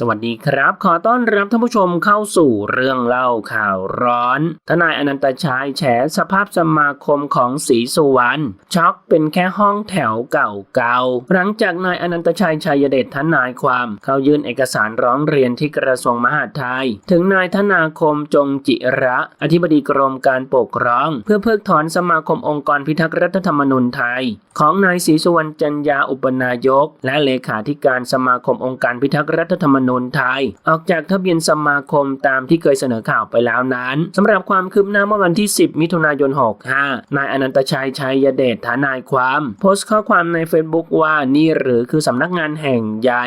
สวัสดีครับ ขอต้อนรับท่านผู้ชมเข้าสู่เรื่องเล่าข่าวร้อน ทนายอนันตชัยแฉสภาพสมาคมของศรีสุวรรณช็อกเป็นแค่ห้องแถวเก่าๆ หลังจากนายอนันตชัยชัยเดชทนายความ เขายื่นเอกสารร้องเรียนที่กระทรวงมหาดไทย ถึงนายธนาคมจงจิระ อธิบดีกรมการปกครอง เพื่อเพิกถอนสมาคมองค์กรพิทักษ์รัฐธรรมนูญไทย ของนายศรีสุวรรณจันยาอุปนายก และเลขาธิการสมาคมองค์การพิทักษ์รัฐธรรมนูญไทย ออกจากทะเบียนสมาคมตามที่เคยเสนอข่าวไปแล้วนั้นสำหรับความคืบหน้าเมื่อวันที่ 10 มิถุนายน 65 นายอนันตชัยชัยเดชทนายความ โพสต์ข้อความใน Facebook ว่านี่หรือคือสำนักงานแห่งใหญ่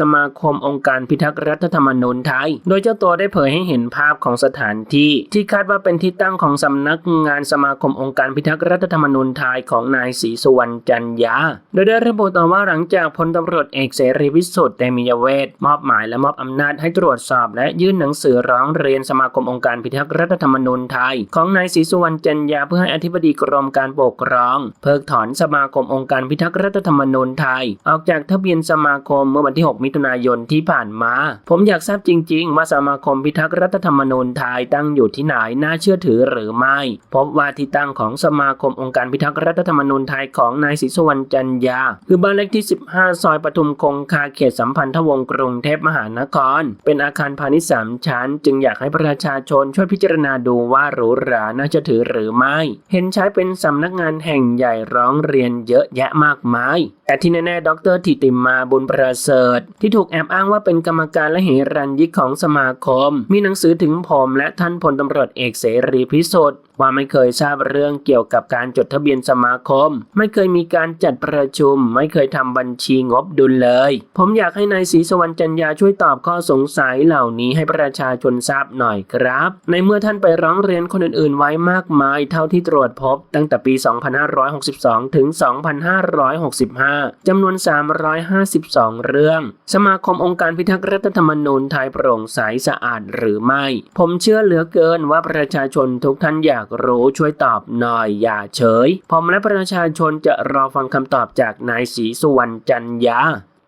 สมาคมองค์การพิทักษ์รัฐธรรมนูญไทย โดยเจ้าตัวได้เผยให้เห็นภาพของสถานที่ ที่คาดว่าเป็นที่ตั้งของสำนักงานสมาคมองค์การพิทักษ์รัฐธรรมนูญไทยของนายศรีสุวรรณจันยา โดยได้ระบุต่อว่าหลังจากพลตำรวจเอกเสรีพิสุทธิ์เตมียเวทมอบหมายและมอบอำนาจให้ตรวจสอบ และยื่นหนังสือร้องเรียนสมาคมองค์การพิทักษ์รัฐธรรมนูญไทย ของนายศรีสุวรรณจันยาเพื่อให้อธิบดีกรมการปกครอง เพิกถอนสมาคมองค์การพิทักษ์รัฐธรรมนูญไทย ออกจากทะเบียนสมาคมเมื่อวันที่ 6 มิถุนายนที่ผ่านมา ผมอยากทราบจริง ๆ ว่าสมาคมพิทักษ์รัฐธรรมนูญไทยตั้งอยู่ที่ไหนน่าเชื่อถือหรือไม่ พบว่าที่ตั้งของสมาคมองค์การพิทักษ์รัฐธรรมนูญไทยของนายศรีสุวรรณจันยา คือบ้านเลขที่ 15 ซอยปทุมคงคาเขตสัมพันธวงศ์กรุงเทพมหานคร เป็นอาคารพาณิชย์สามชั้น จึงอยากให้ประชาชนช่วยพิจารณาดูว่าหรูหราน่าจะถือหรือไม่ เห็นใช้เป็นสำนักงานแห่งใหญ่ร้องเรียนเยอะแยะมากมายแต่ที่แน่ๆดรธิติมาบุญประเสริฐ ที่ถูกแอบอ้างว่าเป็นกรรมการและเหรัญยิกของสมาคม มีหนังสือถึงผมและท่านพลตำรวจเอกเสรีพิสุทธิ์ว่าไม่เคยทราบเรื่องเกี่ยวกับการจดทะเบียนสมาคม ไม่เคยมีการจัดประชุม ไม่เคยทำบัญชีงบดุลเลย ผมอยากให้นายศรีสวรรณจนยาช่วยตอบข้อสงสัยเหล่านี้ให้ประชาชนทราบหน่อยครับ ในเมื่อท่านไปร้องเรียนคนอื่นๆ ไว้มากมายเท่าที่ตรวจพบ ตั้งแต่ปี 2562 ถึง 2565 จำนวน 352 เรื่อง สมาคมองค์การพิทักษ์รัฐธรรมนูญไทยโปร่งใสสะอาดหรือไม่ ผมเชื่อเหลือเกินว่าประชาชนทุกท่านอยากรู้ช่วยตอบหน่อยอย่าเฉย ผมและประชาชนจะรอฟังคำตอบจากนายศรีสุวรรณจันยา